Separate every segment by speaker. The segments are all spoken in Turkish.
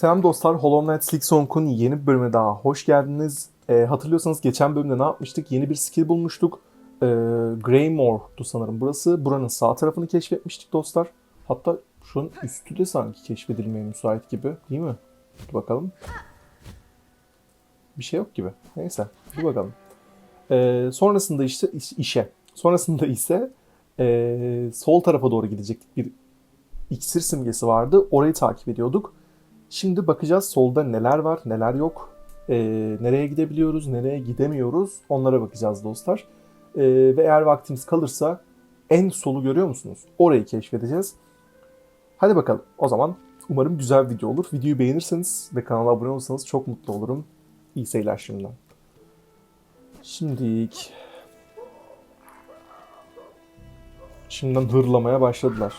Speaker 1: Selam dostlar, Hollow Knight Silksong'un yeni bir bölümüne daha hoş geldiniz. Ee, hatırlıyorsanız geçen bölümde ne yapmıştık? Yeni bir skill bulmuştuk. Ee, Greymore'du sanırım burası. Buranın sağ tarafını keşfetmiştik dostlar. Hatta şu an üstü de sanki keşfedilmeye müsait gibi değil mi? Dur bakalım. Bir şey yok gibi. Neyse, dur bakalım. Ee, sonrasında işte iş- işe. Sonrasında ise ee, sol tarafa doğru gidecektik. Bir iksir simgesi vardı. Orayı takip ediyorduk. Şimdi bakacağız solda neler var, neler yok. Ee, nereye gidebiliyoruz, nereye gidemiyoruz. Onlara bakacağız dostlar. Ee, ve eğer vaktimiz kalırsa en solu görüyor musunuz? Orayı keşfedeceğiz. Hadi bakalım. O zaman umarım güzel bir video olur. Videoyu beğenirseniz ve kanala abone olursanız çok mutlu olurum. İyi seyirler şimdiden. Şimdilik... Şimdiden hırlamaya başladılar.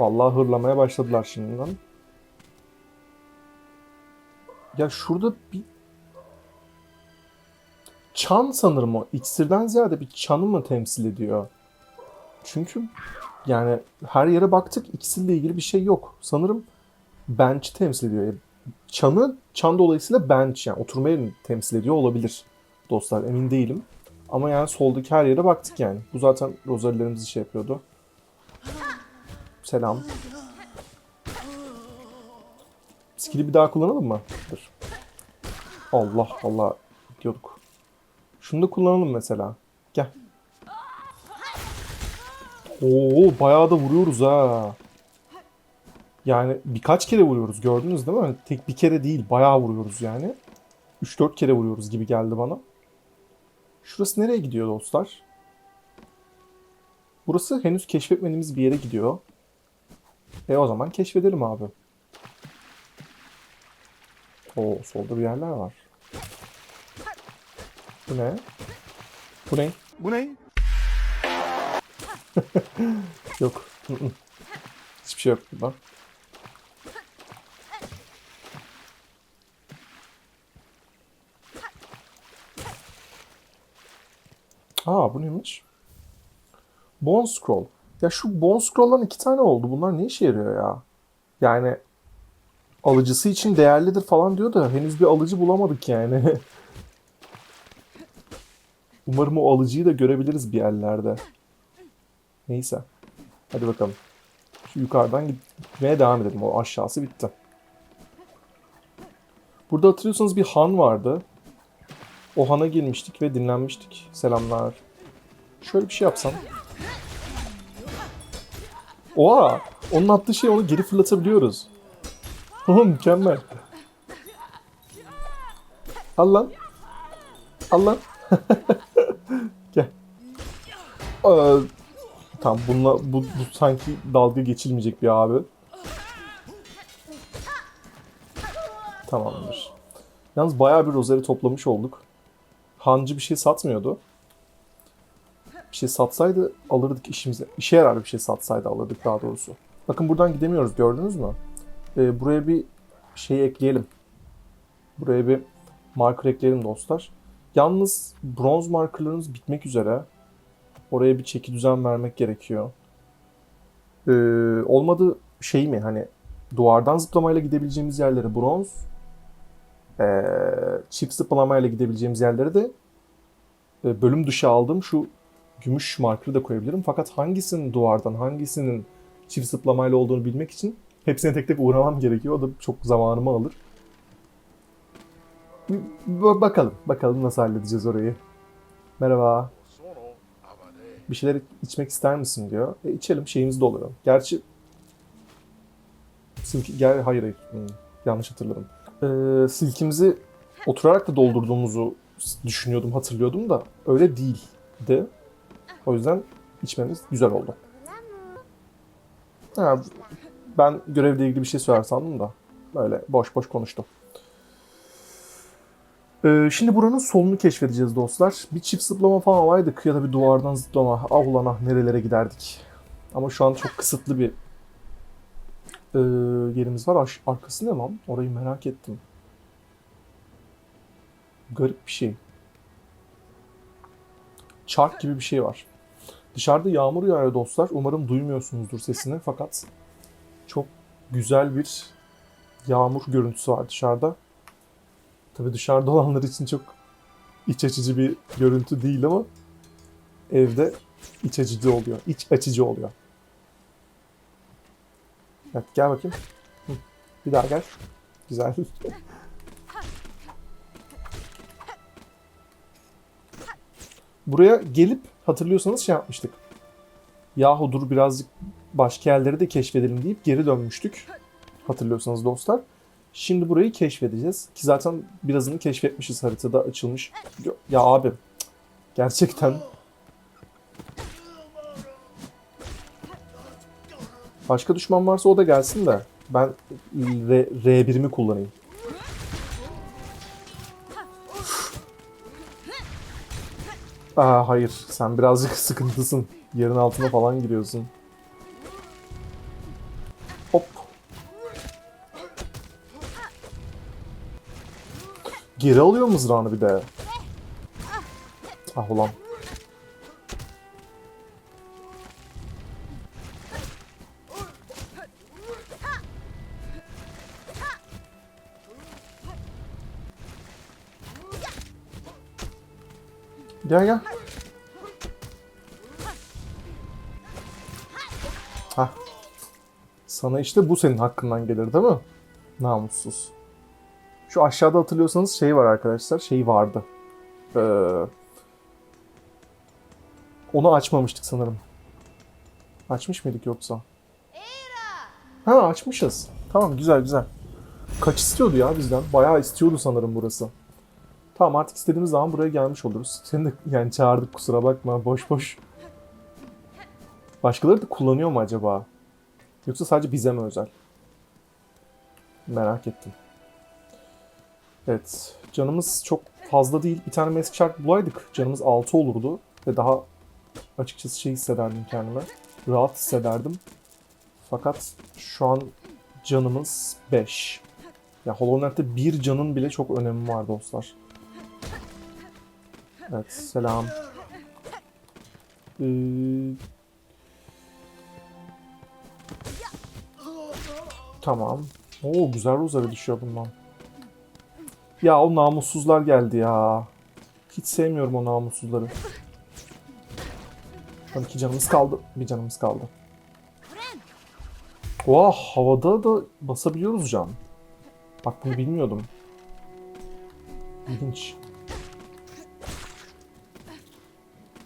Speaker 1: Vallahi hırlamaya başladılar şimdiden. Ya şurada bir çan sanırım o. İksirden ziyade bir çanı mı temsil ediyor? Çünkü yani her yere baktık iksirle ilgili bir şey yok. Sanırım bench temsil ediyor. Yani Çanı, çan dolayısıyla bench yani oturma yerini temsil ediyor olabilir. Dostlar emin değilim. Ama yani soldaki her yere baktık yani. Bu zaten rozarilerimizi şey yapıyordu. Selam. Skill'i bir daha kullanalım mı? Dur. Allah Allah diyorduk. Şunu da kullanalım mesela. Gel. Oo bayağı da vuruyoruz ha. Yani birkaç kere vuruyoruz gördünüz değil mi? Tek bir kere değil bayağı vuruyoruz yani. 3-4 kere vuruyoruz gibi geldi bana. Şurası nereye gidiyor dostlar? Burası henüz keşfetmediğimiz bir yere gidiyor. E o zaman keşfedelim abi. Oo solda bir yerler var. Bu ne? Bu ne?
Speaker 2: Bu ne?
Speaker 1: Yok. Hiçbir şey yok burada. Aa bu neymiş? Bone Scroll. Ya şu Bone Scroll'dan iki tane oldu. Bunlar ne işe yarıyor ya? Yani alıcısı için değerlidir falan diyor da henüz bir alıcı bulamadık yani. Umarım o alıcıyı da görebiliriz bir yerlerde. Neyse. Hadi bakalım. Şu yukarıdan gitmeye devam edelim. O aşağısı bitti. Burada hatırlıyorsanız bir han vardı. O hana girmiştik ve dinlenmiştik. Selamlar. Şöyle bir şey yapsam. Oha! Onun attığı şey onu geri fırlatabiliyoruz. Mükemmel. Al lan. Al lan. Gel. Ee, tamam bununla bu, bu sanki dalga geçilmeyecek bir abi. Tamamdır. Yalnız bayağı bir rozeri toplamış olduk. Hancı bir şey satmıyordu. Bir şey satsaydı alırdık işimize. İşe yarar bir şey satsaydı alırdık daha doğrusu. Bakın buradan gidemiyoruz gördünüz mü? Ee, buraya bir şey ekleyelim. Buraya bir marker ekleyelim dostlar. Yalnız bronz markerlarımız bitmek üzere. Oraya bir çeki düzen vermek gerekiyor. Ee, olmadı şey mi hani duvardan zıplamayla gidebileceğimiz yerlere bronz, ee, çift zıplamayla gidebileceğimiz yerlere de e, bölüm dışı aldığım şu gümüş markerı da koyabilirim. Fakat hangisinin duvardan, hangisinin çift zıplamayla olduğunu bilmek için hepsine tek tek uğramam gerekiyor. O da çok zamanımı alır. Bir Bakalım, bakalım nasıl halledeceğiz orayı. Merhaba. Bir şeyler içmek ister misin diyor. E içelim şeyimiz doluyor. Gerçi silki gel hayır hayır Hmm, yanlış hatırladım. Ee, silkimizi oturarak da doldurduğumuzu düşünüyordum, hatırlıyordum da öyle değildi. O yüzden içmemiz güzel oldu. Ha, ben görevle ilgili bir şey söyler sandım da böyle boş boş konuştum. Ee, şimdi buranın solunu keşfedeceğiz dostlar. Bir çift zıplama falan olaydık ya da bir duvardan zıplama. Ah ulan ah nerelere giderdik. Ama şu an çok kısıtlı bir e, yerimiz var. Aş- arkası ne lan? Orayı merak ettim. Garip bir şey. Çark gibi bir şey var. Dışarıda yağmur yağıyor dostlar. Umarım duymuyorsunuzdur sesini fakat çok güzel bir yağmur görüntüsü var dışarıda. Tabii dışarıda olanlar için çok iç açıcı bir görüntü değil ama evde iç açıcı oluyor. İç açıcı oluyor. Evet gel bakayım. Bir daha gel. Güzel. Buraya gelip hatırlıyorsanız şey yapmıştık. Yahu dur birazcık başka yerleri de keşfedelim deyip geri dönmüştük. Hatırlıyorsanız dostlar. Şimdi burayı keşfedeceğiz. Ki zaten birazını keşfetmişiz haritada açılmış. Ya abi gerçekten Başka düşman varsa o da gelsin de ben R- R1'imi kullanayım. Aa hayır sen birazcık sıkıntısın. Yerin altına falan giriyorsun. Hop. Geri alıyor mızrağını bir de. Ah ulan. Gel gel. Hah. Sana işte bu senin hakkından gelir değil mi? Namussuz. Şu aşağıda hatırlıyorsanız şey var arkadaşlar. Şey vardı. Ee, onu açmamıştık sanırım. Açmış mıydık yoksa? Ha açmışız. Tamam güzel güzel. Kaç istiyordu ya bizden? Bayağı istiyordu sanırım burası. Tamam artık istediğimiz zaman buraya gelmiş oluruz. Seni de yani çağırdık kusura bakma boş boş. Başkaları da kullanıyor mu acaba? Yoksa sadece bize mi özel? Merak ettim. Evet. Canımız çok fazla değil. Bir tane mask shark bulaydık. Canımız 6 olurdu. Ve daha açıkçası şey hissederdim kendime. Rahat hissederdim. Fakat şu an canımız 5. Ya Hollow Knight'te bir canın bile çok önemi var dostlar. Evet, selam. Ee... Tamam. Oo güzel rozları düşüyor bundan. Ya o namussuzlar geldi ya. Hiç sevmiyorum o namussuzları. Tam iki canımız kaldı. Bir canımız kaldı. Oha havada da basabiliyoruz can. Bak bunu bilmiyordum. İlginç.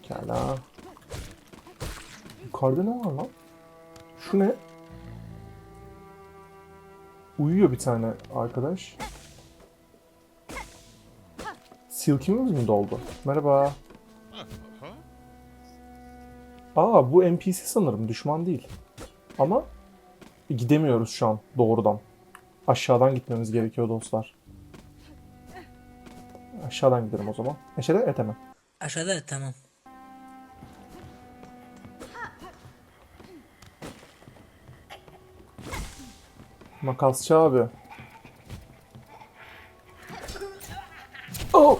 Speaker 1: Pekala. Yukarıda ne var lan? Şu ne? Uyuyor bir tane arkadaş. Silkimiz mi doldu? Merhaba. Aa bu NPC sanırım düşman değil. Ama gidemiyoruz şu an doğrudan. Aşağıdan gitmemiz gerekiyor dostlar. Aşağıdan gidelim o zaman. Eşede et hemen.
Speaker 2: Aşağıda tamam.
Speaker 1: Makasçı abi. Oh.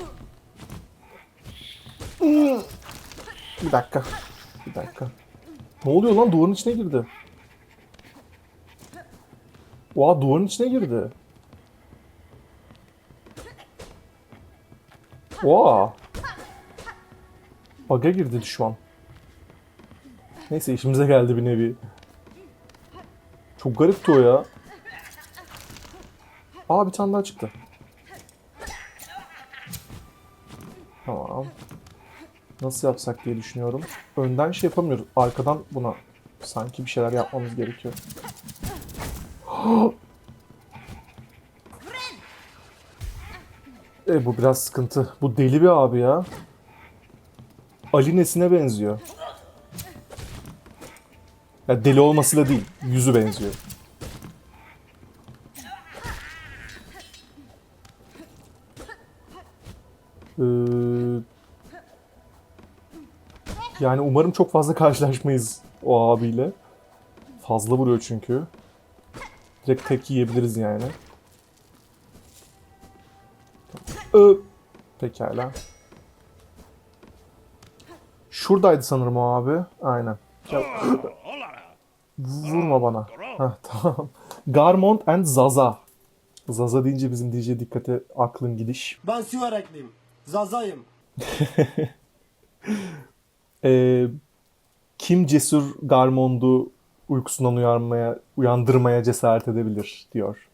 Speaker 1: Bir dakika. Bir dakika. Ne oluyor lan? Duvarın içine girdi. Oha duvarın içine girdi. Oha. Baga girdi düşman. Neyse işimize geldi bir nevi. Çok garipti o ya. Aa bir tane daha çıktı. Tamam. Nasıl yapsak diye düşünüyorum. Önden şey yapamıyoruz. Arkadan buna sanki bir şeyler yapmamız gerekiyor. e bu biraz sıkıntı. Bu deli bir abi ya. Ali Nesin'e benziyor. Ya deli olmasıyla değil, yüzü benziyor. Ee, yani umarım çok fazla karşılaşmayız o abiyle. Fazla vuruyor çünkü. Direkt tek yiyebiliriz yani. Ö Pekala. Şuradaydı sanırım o abi. Aynen. Vurma bana. Heh, tamam. Garmont and Zaza. Zaza deyince bizim DJ dikkate aklın gidiş.
Speaker 2: Ben Siverekliyim. Zazayım.
Speaker 1: Ee, kim cesur Garmond'u uykusundan uyanmaya, uyandırmaya cesaret edebilir diyor.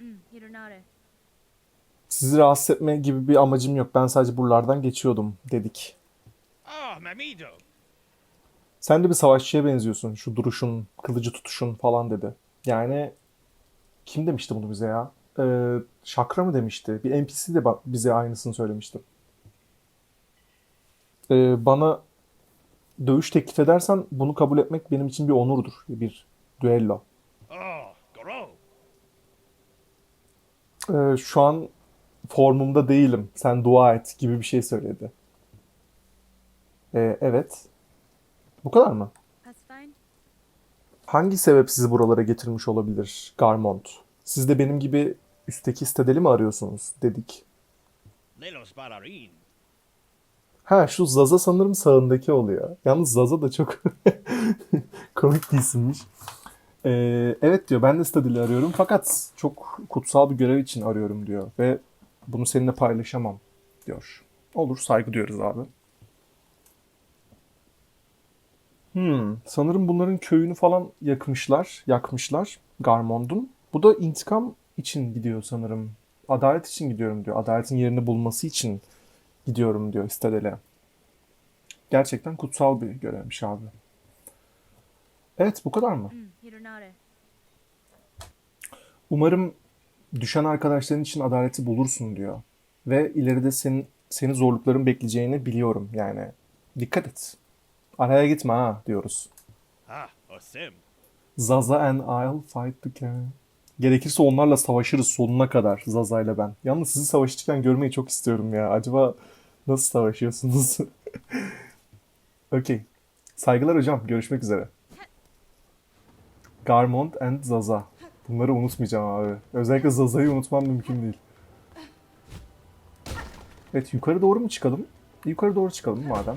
Speaker 3: Mm, Hironare.
Speaker 1: Sizi rahatsız etme gibi bir amacım yok. Ben sadece buralardan geçiyordum dedik.
Speaker 4: Ah.
Speaker 1: Sen de bir savaşçıya benziyorsun. Şu duruşun, kılıcı tutuşun falan dedi. Yani kim demişti bunu bize ya? Ee, Şakra mı demişti? Bir NPC de bize aynısını söylemişti. Ee, bana dövüş teklif edersen bunu kabul etmek benim için bir onurdur. Bir düello. Ee, şu an formumda değilim. Sen dua et gibi bir şey söyledi. Ee, evet. Bu kadar mı? Hangi sebep sizi buralara getirmiş olabilir Garmont? Siz de benim gibi üstteki sitedeli mi arıyorsunuz dedik.
Speaker 4: Lelos Bararin.
Speaker 1: Ha şu Zaza sanırım sağındaki oluyor. Yalnız Zaza da çok komik bir isimmiş. Ee, evet diyor ben de sitedeli arıyorum fakat çok kutsal bir görev için arıyorum diyor. Ve bunu seninle paylaşamam diyor. Olur saygı diyoruz abi. Hmm, sanırım bunların köyünü falan yakmışlar, yakmışlar Garmond'un. Bu da intikam için gidiyor sanırım. Adalet için gidiyorum diyor. Adaletin yerini bulması için gidiyorum diyor Istadele. Gerçekten kutsal bir görevmiş abi. Evet bu kadar mı?
Speaker 3: Mm, Hironare.
Speaker 1: Umarım düşen arkadaşların için adaleti bulursun diyor. Ve ileride senin seni zorlukların bekleyeceğini biliyorum yani. Dikkat et. Araya gitme ha diyoruz.
Speaker 4: Ah, Osim.
Speaker 1: Zaza and I'll fight together. Gerekirse onlarla savaşırız sonuna kadar Zaza ile ben. Yalnız sizi savaşırken görmeyi çok istiyorum ya. Acaba nasıl savaşıyorsunuz? Okey. Saygılar hocam. Görüşmek üzere. Garmont and Zaza. Bunları unutmayacağım abi. Özellikle Zaza'yı unutmam mümkün değil. Evet yukarı doğru mu çıkalım? Yukarı doğru çıkalım madem.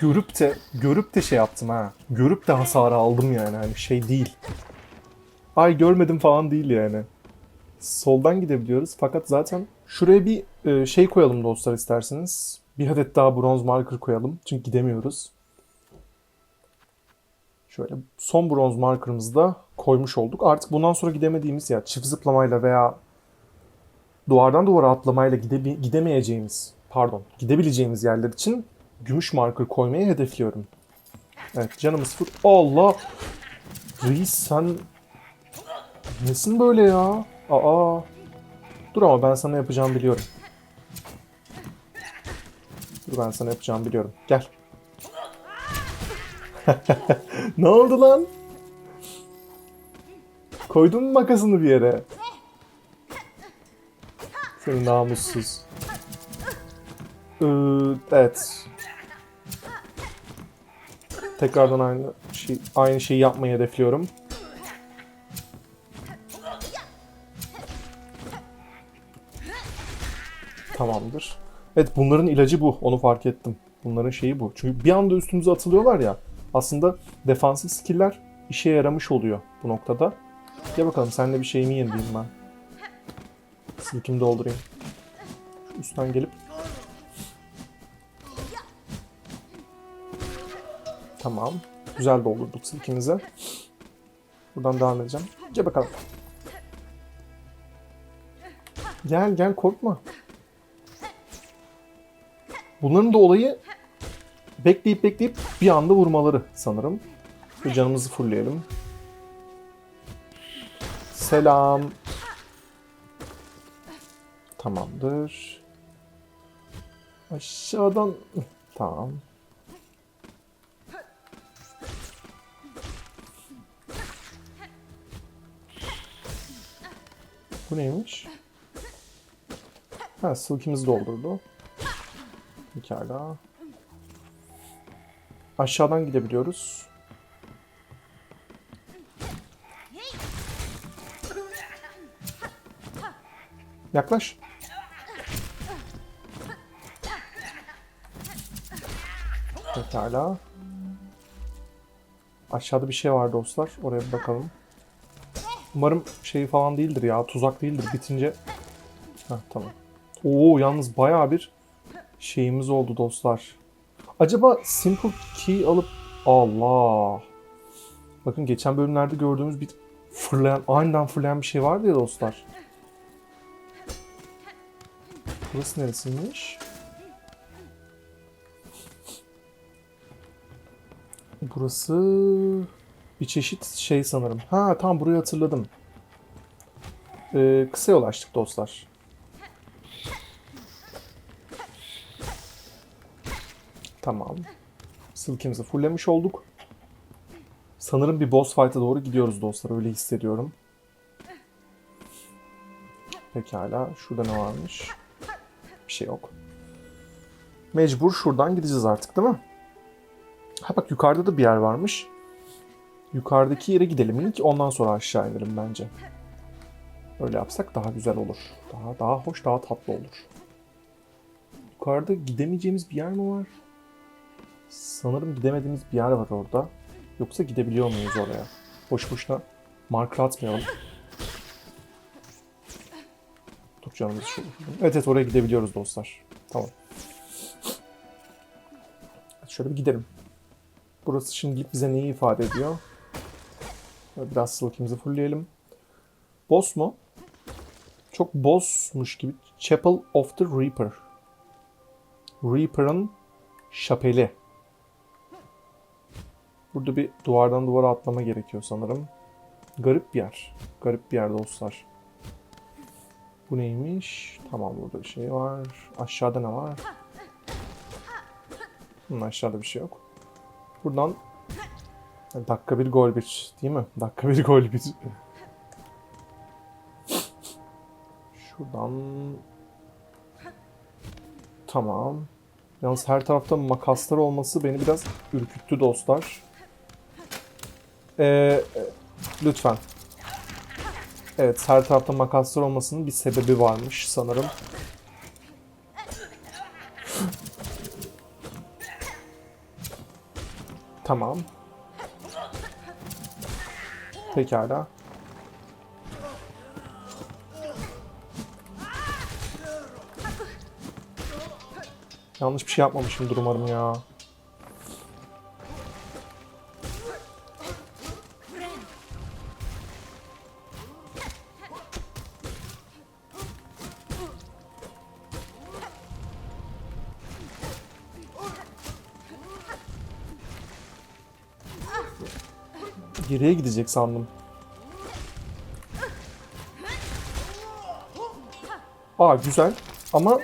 Speaker 1: Görüp de görüp de şey yaptım ha. Görüp de hasarı aldım yani hani şey değil. Ay görmedim falan değil yani. Soldan gidebiliyoruz fakat zaten şuraya bir e, şey koyalım dostlar isterseniz. Bir adet daha bronz marker koyalım çünkü gidemiyoruz. Şöyle son bronz markerımızı da koymuş olduk. Artık bundan sonra gidemediğimiz ya çift zıplamayla veya duvardan duvara atlamayla gide- gidemeyeceğimiz, pardon, gidebileceğimiz yerler için gümüş marker koymayı hedefliyorum. Evet canımız full. Allah! Reis sen nesin böyle ya? Aa! Dur ama ben sana yapacağımı biliyorum. Dur ben sana yapacağımı biliyorum. Gel. ne oldu lan? Koydun mu makasını bir yere? Seni namussuz. Ee, evet. Tekrardan aynı şey aynı şeyi yapmayı hedefliyorum. Tamamdır. Evet bunların ilacı bu. Onu fark ettim. Bunların şeyi bu. Çünkü bir anda üstümüze atılıyorlar ya. Aslında defansif skill'ler işe yaramış oluyor bu noktada. Gel bakalım seninle bir şeyimi yenileyim ben. Silkimi doldurayım. Şu üstten gelip Tamam. Güzel doldurduk silkimizi. Buradan devam edeceğim. Gel bakalım. Gel gel korkma. Bunların da olayı bekleyip bekleyip bir anda vurmaları sanırım. Şu canımızı fullleyelim. Selam. Tamamdır. Aşağıdan... Tamam. Bu neymiş? Ha, silkimizi doldurdu. Pekala. Aşağıdan gidebiliyoruz. Yaklaş. Pekala. Aşağıda bir şey var dostlar. Oraya bir bakalım. Umarım şey falan değildir ya. Tuzak değildir. Bitince... Heh, tamam. Oo yalnız bayağı bir şeyimiz oldu dostlar. Acaba simple key alıp... Allah! Bakın geçen bölümlerde gördüğümüz bir fırlayan, aniden fırlayan bir şey vardı ya dostlar. Burası neresiymiş? Burası bir çeşit şey sanırım. Ha tam burayı hatırladım. Ee, kısa yol açtık dostlar. Tamam. Silkimizi fulllemiş olduk. Sanırım bir boss fight'a doğru gidiyoruz dostlar. Öyle hissediyorum. Pekala. Şurada ne varmış? Bir şey yok. Mecbur şuradan gideceğiz artık değil mi? Ha bak yukarıda da bir yer varmış. Yukarıdaki yere gidelim ilk ondan sonra aşağı inelim bence. Öyle yapsak daha güzel olur. Daha daha hoş, daha tatlı olur. Yukarıda gidemeyeceğimiz bir yer mi var? Sanırım gidemediğimiz bir yer var orada. Yoksa gidebiliyor muyuz oraya? Boş boşuna marker atmayalım. Dur canımız şu. Evet evet oraya gidebiliyoruz dostlar. Tamam. Şöyle bir gidelim. Burası şimdi bize neyi ifade ediyor? Biraz silkimizi fullleyelim. Boss mu? Çok bossmuş gibi. Chapel of the Reaper. Reaper'ın şapeli. Burada bir duvardan duvara atlama gerekiyor sanırım. Garip bir yer. Garip bir yer dostlar. Bu neymiş? Tamam burada bir şey var. Aşağıda ne var? Hmm, aşağıda bir şey yok. Buradan dakika bir gol bir değil mi? Dakika bir gol bir. Şuradan Tamam. Yalnız her tarafta makaslar olması beni biraz ürküttü dostlar. Ee, lütfen. Evet, her tarafta makaslar olmasının bir sebebi varmış sanırım. Tamam. Pekala. Yanlış bir şey yapmamışımdır umarım ya. Geriye gidecek sandım. Aa güzel ama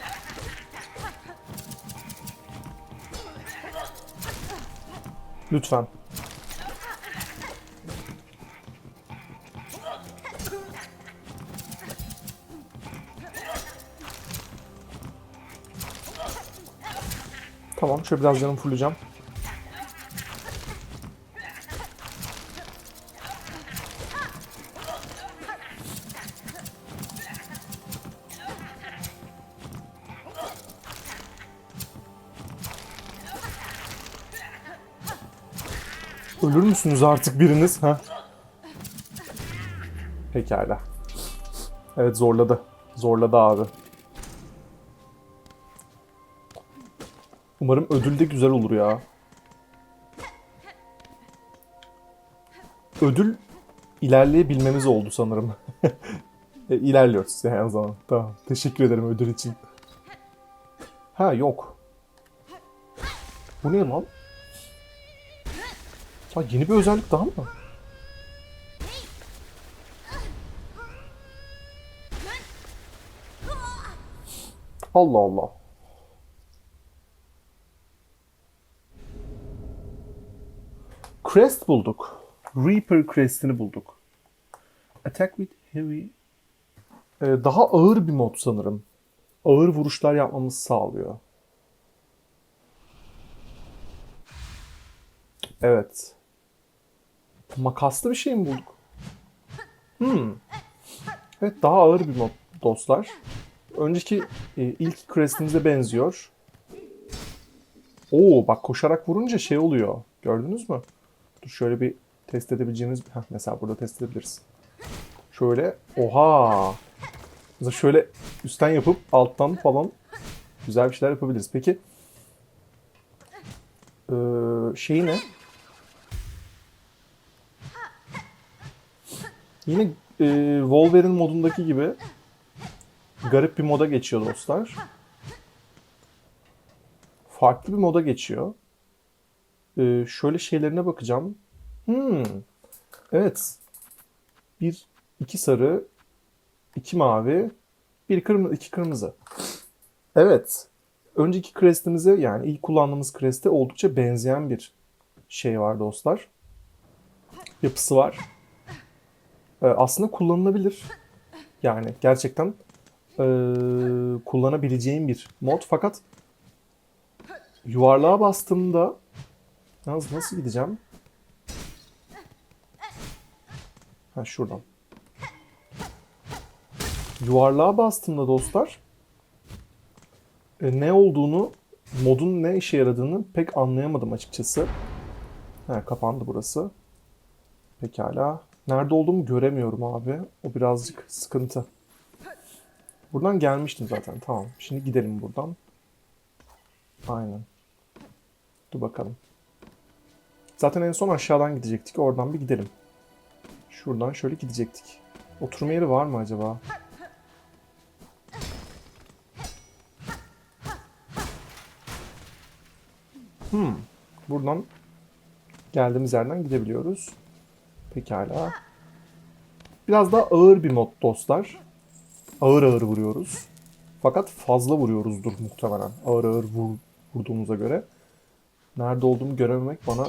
Speaker 1: lütfen. Tamam şöyle biraz canımı fulleyeceğim. Ölür müsünüz artık biriniz? Ha? Pekala. Evet zorladı. Zorladı abi. Umarım ödül de güzel olur ya. Ödül ilerleyebilmemiz oldu sanırım. e, ilerliyoruz yani o zaman. Tamam. Teşekkür ederim ödül için. Ha yok. Bu ne lan? Ha yeni bir özellik daha mı? Allah Allah. Crest bulduk. Reaper Crest'ini bulduk. Attack with heavy. Ee, daha ağır bir mod sanırım. Ağır vuruşlar yapmamızı sağlıyor. Evet. Makaslı bir şey mi bulduk? Hmm. Evet daha ağır bir mod dostlar. Önceki e, ilk Crest'imize benziyor. Oo bak koşarak vurunca şey oluyor. Gördünüz mü? Dur şöyle bir test edebileceğimiz... Heh, mesela burada test edebiliriz. Şöyle. Oha! Mesela şöyle üstten yapıp alttan falan güzel bir şeyler yapabiliriz. Peki ee, şey ne? Yine e, Wolverine modundaki gibi garip bir moda geçiyor dostlar. Farklı bir moda geçiyor. Ee, şöyle şeylerine bakacağım. Hmm. Evet. Bir, iki sarı, iki mavi, bir kırmızı, iki kırmızı. Evet. Önceki crestimize yani ilk kullandığımız crest'e oldukça benzeyen bir şey var dostlar. Yapısı var. Ee, aslında kullanılabilir. Yani gerçekten ee, kullanabileceğim bir mod. Fakat yuvarlığa bastığımda Yalnız nasıl gideceğim? Ha şuradan. Yuvarlığa bastığımda dostlar e, ne olduğunu, modun ne işe yaradığını pek anlayamadım açıkçası. Ha kapandı burası. Pekala. Nerede olduğumu göremiyorum abi. O birazcık sıkıntı. Buradan gelmiştim zaten. Tamam. Şimdi gidelim buradan. Aynen. Dur bakalım. Zaten en son aşağıdan gidecektik. Oradan bir gidelim. Şuradan şöyle gidecektik. Oturma yeri var mı acaba? Hmm. Buradan geldiğimiz yerden gidebiliyoruz. Pekala. Biraz daha ağır bir mod dostlar. Ağır ağır vuruyoruz. Fakat fazla vuruyoruzdur muhtemelen. Ağır ağır vur, vurduğumuza göre. Nerede olduğumu görememek bana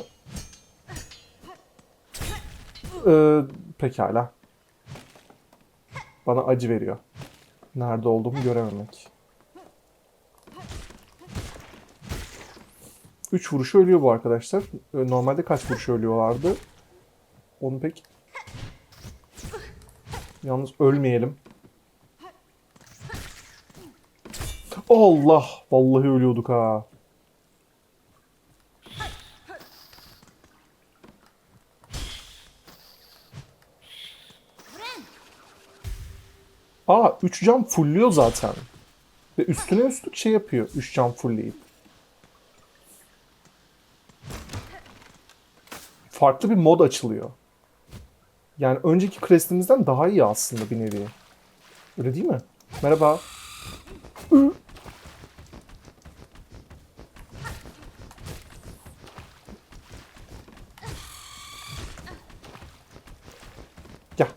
Speaker 1: ee, pekala. Bana acı veriyor. Nerede olduğumu görememek. Üç vuruş ölüyor bu arkadaşlar. Ee, Normalde kaç vuruş ölüyorlardı? Onu pek... Yalnız ölmeyelim. Allah! Vallahi ölüyorduk ha. Aa 3 cam fullüyor zaten. Ve üstüne üstlük şey yapıyor 3 cam fullleyip. Farklı bir mod açılıyor. Yani önceki crestimizden daha iyi aslında bir nevi. Öyle değil mi? Merhaba. Gel.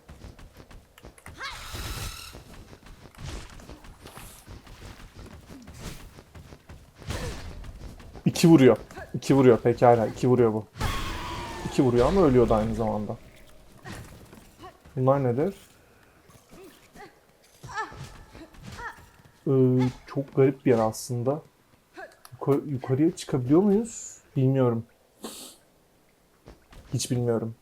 Speaker 1: İki vuruyor. İki vuruyor pekala. iki vuruyor bu. İki vuruyor ama ölüyordu aynı zamanda. Bunlar nedir? Ee, çok garip bir yer aslında. Yukarı- yukarıya çıkabiliyor muyuz? Bilmiyorum. Hiç bilmiyorum.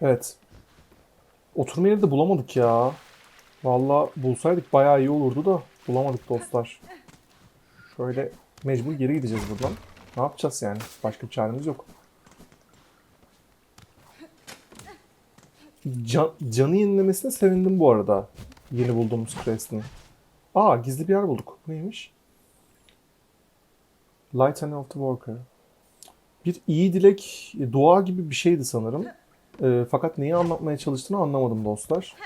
Speaker 1: Evet. Oturma yeri de bulamadık ya. Vallahi bulsaydık bayağı iyi olurdu da bulamadık dostlar. Şöyle mecbur geri gideceğiz buradan. Ne yapacağız yani? Başka bir çaremiz yok. Can, canı yenilemesine sevindim bu arada. Yeni bulduğumuz Crest'in. Aa gizli bir yer bulduk. Bu neymiş? Light and of the Worker. Bir iyi dilek, dua gibi bir şeydi sanırım. Ee, fakat neyi anlatmaya çalıştığını anlamadım dostlar.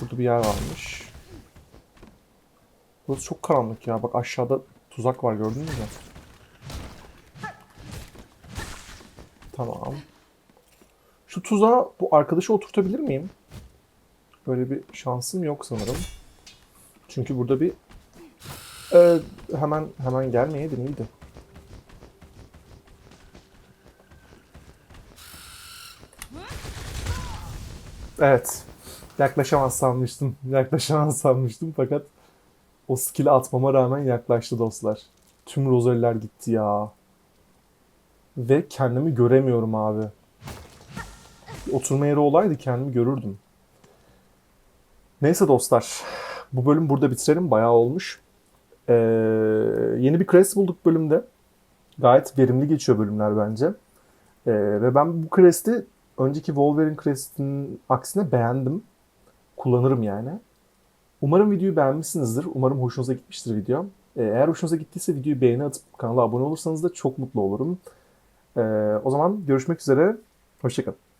Speaker 1: Burada bir yer varmış. Burası çok karanlık ya. Bak aşağıda tuzak var gördünüz mü? Tamam. Şu tuzağa bu arkadaşı oturtabilir miyim? Böyle bir şansım yok sanırım. Çünkü burada bir Ee, hemen hemen gelmeyeydi miydi? Evet. Yaklaşamaz sanmıştım. Yaklaşamaz sanmıştım fakat o skill'i atmama rağmen yaklaştı dostlar. Tüm rozariler gitti ya. Ve kendimi göremiyorum abi. Oturma yeri olaydı kendimi görürdüm. Neyse dostlar. Bu bölüm burada bitirelim. Bayağı olmuş. Ee, yeni bir crest bulduk bölümde. Gayet verimli geçiyor bölümler bence. Ee, ve ben bu crest'i önceki Wolverine crest'in aksine beğendim. Kullanırım yani. Umarım videoyu beğenmişsinizdir. Umarım hoşunuza gitmiştir video. Ee, eğer hoşunuza gittiyse videoyu beğeni atıp kanala abone olursanız da çok mutlu olurum. Ee, o zaman görüşmek üzere. Hoşçakalın.